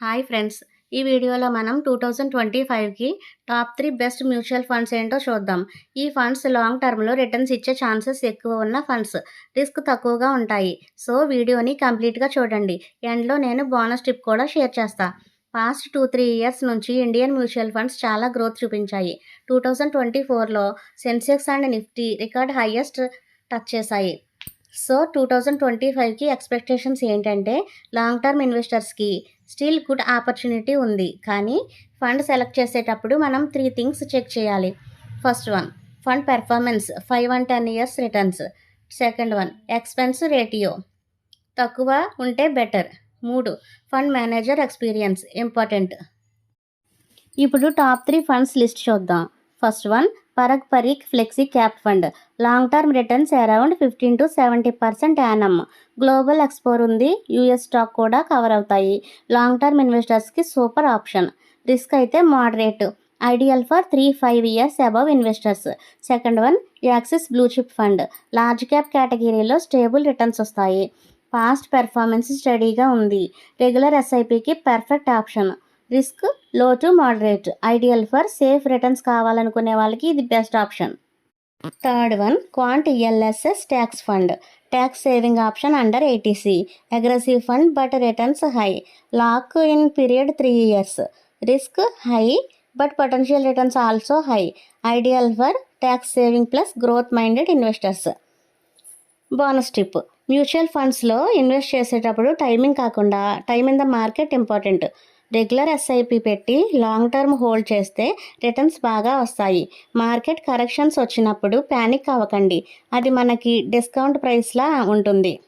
Hi friends ఈ వీడియోలో మనం టూ థౌజండ్ ట్వంటీ ఫైవ్కి top three best mutual funds ఏంటో చూద్దాం. ఈ ఫండ్స్ లాంగ్ టర్మ్లో రిటర్న్స్ ఇచ్చే ఛాన్సెస్ ఎక్కువ ఉన్న ఫండ్స్. రిస్క్ తక్కువగా ఉంటాయి. సో వీడియోని కంప్లీట్గా చూడండి. ఎండ్లో నేను బోనస్ టిప్ కూడా షేర్ చేస్తాను పాస్ట్ టూ త్రీ ఇయర్స్ నుంచి ఇండియన్ మ్యూచువల్ ఫండ్స్ చాలా గ్రోత్ చూపించాయి. టూ థౌజండ్ ట్వంటీ ఫోర్లో Sensex and Nifty record highest touch చేశాయి. సో టూ థౌజండ్ ట్వంటీ ఫైవ్కి ఎక్స్పెక్టేషన్స్ ఏంటంటే లాంగ్ టర్మ్ ఇన్వెస్టర్స్కి స్టిల్ గుడ్ ఆపర్చునిటీ ఉంది. కానీ ఫండ్ సెలెక్ట్ చేసేటప్పుడు మనం త్రీ థింగ్స్ చెక్ చేయాలి. First one fund performance five and ten years returns second one expense ratio తక్కువ ఉంటే బెటర్ మూడు ఫండ్ మేనేజర్ ఎక్స్పీరియన్స్ ఇంపార్టెంట్ ఇప్పుడు టాప్ త్రీ ఫండ్స్ లిస్ట్ చూద్దాం. First one Parag Parikh flexi cap fund. Long term returns around fifteen to seventy percent annum global exposure ఉంది. US stock కూడా cover అవుతాయి. Long term ఇన్వెస్టర్స్కి super option. Risk అయితే moderate. Ideal for three five years above investors. Second one Axis blue chip fund. Large cap కేటగిరీలో stable returns వస్తాయి. Past performance స్టడీగా ఉంది. Regular ఎస్ఐపికి perfect option. రిస్క్లో to moderate ideal for safe returns కావాలనుకునే వాళ్ళకి ఇది best option third one quant ELSS tax fund tax saving option under eighty C aggressive fund but returns high lock in period three years risk high but potential returns also high ideal for tax saving plus growth minded investors bonus tip mutual ఫండ్స్లో invest చేసేటప్పుడు timing కాకుండా time in the market important regular SIP పెట్టి long term hold చేస్తే returns బాగా వస్తాయి. Market corrections వచ్చినప్పుడు panic అవ్వకండి. అది మనకి డిస్కౌంట్ ప్రైస్లా ఉంటుంది.